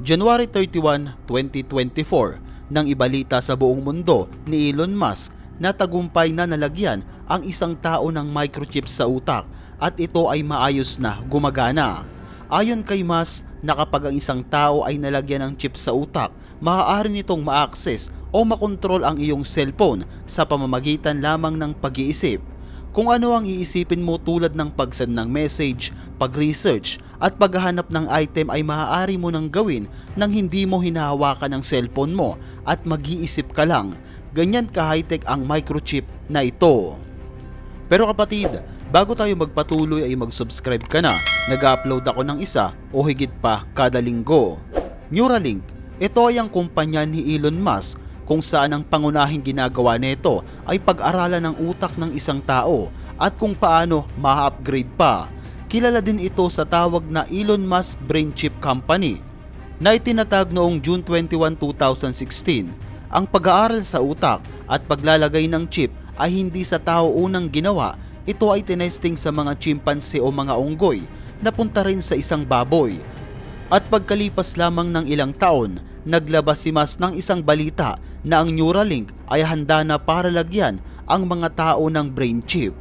January 31, 2024, nang ibalita sa buong mundo ni Elon Musk na tagumpay na nalagyan ang isang tao ng microchip sa utak at ito ay maayos na gumagana. Ayon kay Musk na kapag ang isang tao ay nalagyan ng chip sa utak, maaari nitong ma-access o makontrol ang iyong cellphone sa pamamagitan lamang ng pag-iisip. Kung ano ang iisipin mo tulad ng pagsend ng message, pag-research at paghahanap ng item ay maaari mo nang gawin nang hindi mo hinahawakan ang cellphone mo at mag-iisip ka lang. Ganyan ka high-tech ang microchip na ito. Pero kapatid, bago tayo magpatuloy ay mag-subscribe ka na. Nag-upload ako ng isa o higit pa kada linggo. Neuralink, ito ay ang kumpanya ni Elon Musk kung saan ang pangunahing ginagawa nito ay pag-aralan ng utak ng isang tao at kung paano ma-upgrade pa. Kilala din ito sa tawag na Elon Musk Brain Chip Company na itinatag noong June 21, 2016. Ang pag-aaral sa utak at paglalagay ng chip ay hindi sa tao unang ginawa, ito ay tinesting sa mga chimpanzee o mga unggoy na punta rin sa isang baboy. At pagkalipas lamang ng ilang taon, naglabas si Mas ng isang balita na ang Neuralink ay handa na para lagyan ang mga tao ng brain chip.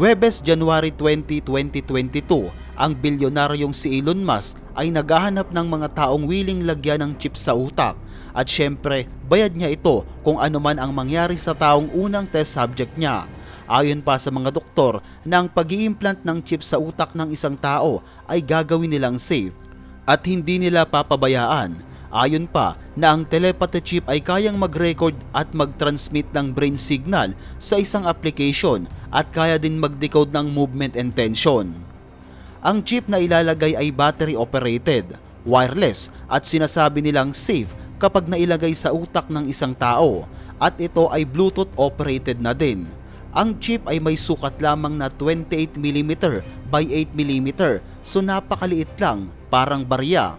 Webes January 20, 2022, ang bilyonaryong si Elon Musk ay naghahanap ng mga taong willing lagyan ng chip sa utak at syempre bayad niya ito kung ano man ang mangyari sa taong unang test subject niya. Ayon pa sa mga doktor na ang pag implant ng chip sa utak ng isang tao ay gagawin nilang safe at hindi nila papabayaan. Ayon pa na ang telepathy chip ay kayang mag-record at mag-transmit ng brain signal sa isang application at kaya din mag-decode ng movement and tension. Ang chip na ilalagay ay battery operated, wireless at sinasabi nilang safe kapag nailagay sa utak ng isang tao at ito ay Bluetooth operated na din. Ang chip ay may sukat lamang na 28mm by 8mm so napakaliit lang, parang barya.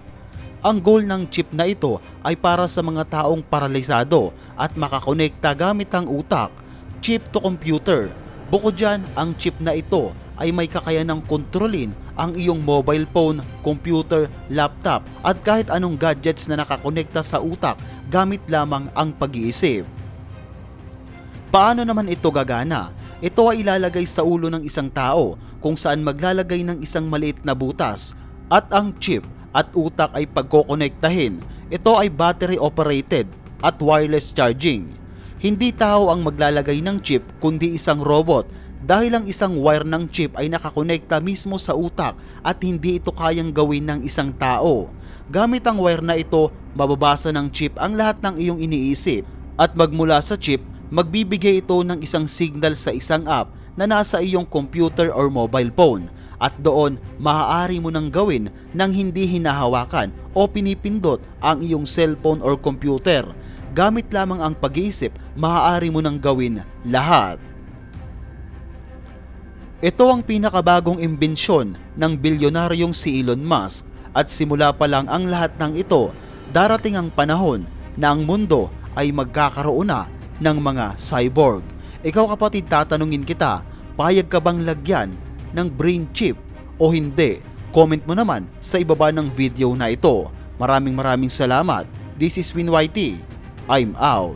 Ang goal ng chip na ito ay para sa mga taong paralisado at makakonekta gamit ang utak, chip to computer. Bukod dyan, ang chip na ito ay may kakayanang kontrolin ang iyong mobile phone, computer, laptop at kahit anong gadgets na nakakonekta sa utak gamit lamang ang pag-iisip. Paano naman ito gagana? Ito ay ilalagay sa ulo ng isang tao kung saan maglalagay ng isang maliit na butas at ang chip at utak ay pagkokonektahin. Ito ay battery operated at wireless charging. Hindi tao ang maglalagay ng chip kundi isang robot dahil ang isang wire ng chip ay nakakonekta mismo sa utak at hindi ito kayang gawin ng isang tao. Gamit ang wire na ito, mababasa ng chip ang lahat ng iyong iniisip at magmula sa chip, magbibigay ito ng isang signal sa isang app na nasa iyong computer or mobile phone at doon maaari mo nang gawin nang hindi hinahawakan o pinipindot ang iyong cellphone or computer. Gamit lamang ang pag-iisip, maaari mo nang gawin lahat. Ito ang pinakabagong imbensyon ng bilyonaryong si Elon Musk at simula pa lang ang lahat ng ito, darating ang panahon na ang mundo ay magkakaroon na ng mga cyborg. Ikaw kapatid, tatanungin kita, payag ka bang lagyan ng brain chip o hindi? Comment mo naman sa ibaba ng video na ito. Maraming maraming salamat. This is Win YT. I'm out.